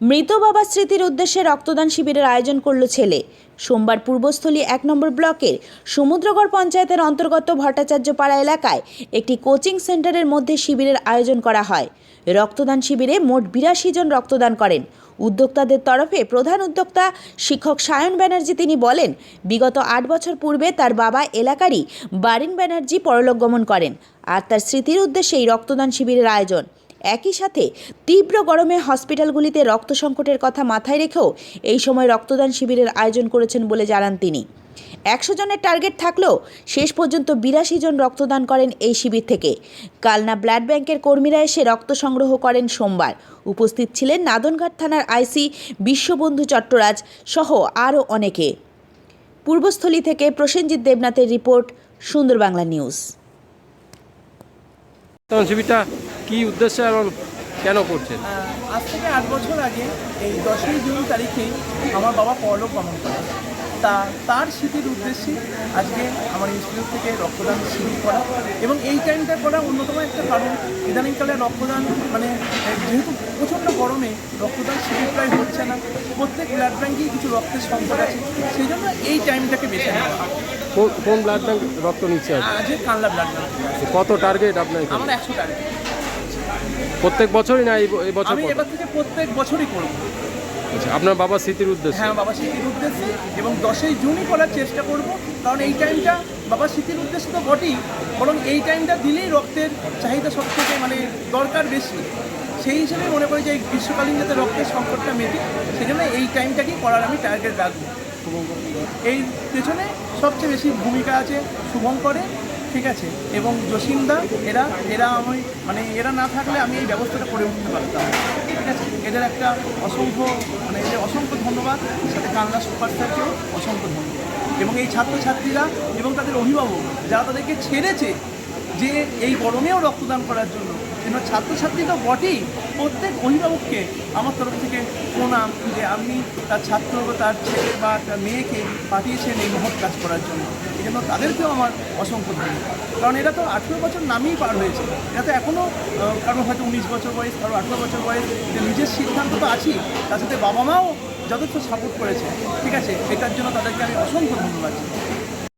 মৃত বাবার স্মৃতির উদ্দেশ্যে রক্তদান শিবিরের আয়োজন করল ছেলে। সোমবার পূর্বস্থলী এক নম্বর ব্লকের সমুদ্রগড় পঞ্চায়েতের অন্তর্গত ভট্টাচার্য পাড়া এলাকায় একটি কোচিং সেন্টারের মধ্যে শিবিরের আয়োজন করা হয়। রক্তদান শিবিরে মোট বিরাশি জন রক্তদান করেন। উদ্যোক্তাদের তরফে প্রধান উদ্যোক্তা শিক্ষক সায়ন ব্যানার্জি তিনি বলেন, বিগত আট বছর পূর্বে তার বাবা এলাকারই বারিন ব্যানার্জি পরলোক গমন করেন আর তার স্মৃতির উদ্দেশ্যে এই রক্তদান শিবিরের আয়োজন। একই সাথে তীব্র গরমে হসপিটালগুলিতে রক্ত সংকটের কথা মাথায় রেখেও এই সময় রক্তদান শিবিরের আয়োজন করেছেন বলে জানান তিনি। একশো জনের টার্গেট থাকলেও শেষ পর্যন্ত বিরাশি জন রক্তদান করেন এই শিবির থেকে। কালনা ব্লাড ব্যাংকের কর্মীরা এসে রক্ত সংগ্রহ করেন সোমবার। উপস্থিত ছিলেন নাদনঘাট থানার আইসি বিশ্ববন্ধু চট্টরাজ সহ আরও অনেকে। পূর্বস্থলী থেকে প্রসেনজিৎ দেবনাথের রিপোর্ট সুন্দর বাংলা নিউজ শিবিরটা কি উদ্দেশ্যে এবং কেন করছেন? আজ থেকে আট বছর আগে এই দশই জুন তারিখেই আমার বাবা পরলোক গমন করে তা তার স্মৃতির উদ্দেশ্যে আজকে আমার ইনস্টিটিউট থেকে রক্তদান শিবির করা এবং এই টাইমটা করা অন্যতম একটা কারণ। ইদানিংকালে রক্তদান মানে যেহেতু প্রচণ্ড গরমে রক্তদান শিবির প্রায় হচ্ছে না প্রত্যেক ব্লাড ব্যাঙ্কেই কিছু রক্তের সংকট আছে সেই জন্য এই টাইমটাকে বেছে নেওয়া কোন- কোন ব্লাড ব্যাংক রক্ত নিচ্ছে? আজ? আজকে কানলা ব্লাড ব্যাঙ্ক কত টার্গেট আপনার? আমার একশো টাকা প্রত্যেক বছরই না এই বছর আমি? এবার থেকে প্রত্যেক বছরই করব। আচ্ছা, আপনার বাবা স্মৃতির উদ্দেশ্যে? হ্যাঁ বাবা স্মৃতির উদ্দেশ্যে এবং দশই জুনই করার চেষ্টা করব কারণ এই টাইমটা বাবা স্মৃতির উদ্দেশ্যে তো বটেই বরং এই টাইমটা দিলেই রক্তের চাহিদা সব থেকে মানে দরকার বেশি। সেই হিসেবে মনে করি যে এই গ্রীষ্মকালীন যাতে রক্তের সংকটটা মেটে সেই জন্য এই টাইমটাকেই করার আমি টার্গেট রাখব। এই পেছনে সবচেয়ে বেশি ভূমিকা আছে শুভঙ্করে ঠিক আছে। এবং জসিন্দা এরা এরা আমি মানে এরা না থাকলে আমি এই ব্যবস্থাটা করে উঠতে পারতাম। ঠিক আছে? এদের একটা অসংখ্য মানে এদের অসংখ্য ধন্যবাদ। সাথে কান্না সুপার স্যারকেও অসংখ্য ধন্যবাদ। এবং এই ছাত্রছাত্রীরা এবং তাদের অভিভাবক, যারা তাদেরকে ছেড়েছে যে এই গরমেও রক্তদান করার জন্য কিন্তু ছাত্রছাত্রী তো বটেই। প্রত্যেক অভিভাবককে আমার তরফ থেকে প্রণাম যে আপনি তার ছাত্র বা তার ছেলে বা তার মেয়েকে পাঠিয়েছেন এই মহৎ কাজ করার জন্য। এই জন্য তাদেরকেও আমার অসংখ্য ধন্যবাদ। কারণ এরা তো আঠেরো বছর নামেই পার হয়েছে। এরা তো এখনও কারও হয়তো উনিশ বছর বয়স কারও আঠেরো বছর বয়স। যে নিজের সিদ্ধান্ত তো আছেই। তার সাথে বাবা মাও যথেষ্ট সাপোর্ট করেছে। ঠিক আছে? এটার জন্য তাদেরকে আমি অসংখ্য ধন্যবাদ।